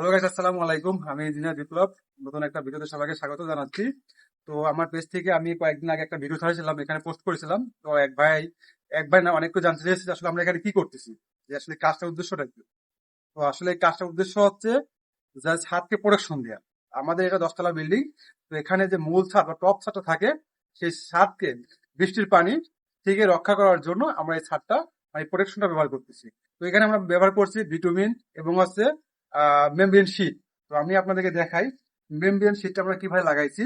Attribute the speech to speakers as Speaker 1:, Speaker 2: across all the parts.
Speaker 1: Hello guys আসসালামু আলাইকুম। আমি ইঞ্জিনিয়ার বিপ্লব। নতুন একটা ভিডিওতে সবাইকে স্বাগত জানাচ্ছি। তো আমার পেজ থেকে আমি কয়েকদিন আগে একটা ভিডিও ছাড়ছিলাম এখানে পোস্ট করেছিলাম। তো এক ভাই এক ভাই না অনেক জানতে চেয়েছে আসলে আমরা এখানে কি করতেছি, যে আসলে কাজটার উদ্দেশ্যটা কি। তো আসলে কাজটার উদ্দেশ্য হচ্ছে যা ছাদকে প্রোটেকশন দেওয়া আমাদের এটা দশতলা বিল্ডিং তো এখানে যে মূল ছাদ বা টপ ছাদটা থাকে, সেই ছাদকে বৃষ্টির পানি থেকে রক্ষা করার জন্য আমরা এই ছাদটা মানে প্রোটেকশনটা ব্যবহার করতেছি। তো এখানে আমরা ব্যবহার করছি ভিটামিন এবং হচ্ছে মেমব্রেন শীট তো আমি আপনাদেরকে দেখাই মেমব্রেন শীটটা আমরা কীভাবে লাগাইছি।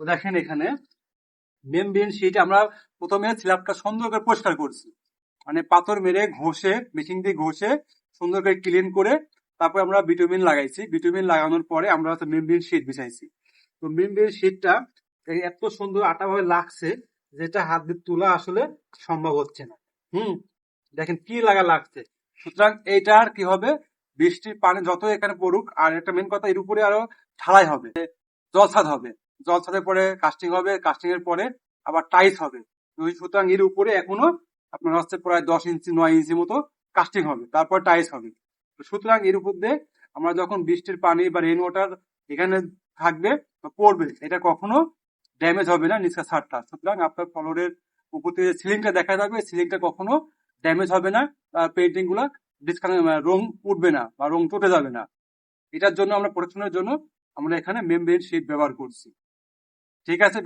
Speaker 1: তো দেখেন এখানে মেমব্রেন শীট আমরা প্রথমে স্ল্যাবটা সুন্দর করে পরিষ্কার করছি। মানে পাথর মেরে ঘষে মেশিন দিয়ে ঘষে সুন্দর করে ক্লিন করে তারপর আমরা ভিটামিন লাগাইছি। ভিটামিন লাগানোর পরে আমরা হচ্ছে মেমব্রেন শীট বিছাইছি। তো মেমব্রেন এই এত সুন্দর আটা ভাবে লাগছে যেটা হাত দিয়ে তোলা আসলে সম্ভব হচ্ছে না। হুম, দেখেন কি লাগা লাগছে। সুতরাং এইটার কি হবে? বৃষ্টির পানি যত এখানে পড়ুক, আর একটা মেন কথা, এর উপরে আরও ঢালাই হবে জলছাদ হবে। জলছাদের পরে কাস্টিং হবে কাস্টিং এর পরে আবার টাইস হবে। সুতরাং এর উপরে এখনও আপনার হচ্ছে প্রায় দশ ইঞ্চি, নয় ইঞ্চি মতো কাস্টিং হবে, তারপর টাইস হবে। সুতরাং এর উপর দিয়ে আমরা যখন বৃষ্টির পানি বা রেন ওয়াটার এখানে থাকবে বা পড়বে, এটা কখনো ড্যামেজ হবে না নিচকা ছাদটা। সুতরাং আপনার ফ্লোরের উপর থেকে সিলিংটা দেখা যাবে সিলিংটা কখনো ড্যামেজ হবে না। পেন্টিংগুলা রং উঠবে না বা রং চটে যাবে না। এটার জন্য আমরা প্রোটেকশনের জন্য আমরা এখানে মেমব্রেন শীট ব্যবহার করছি। ঠিক আছে?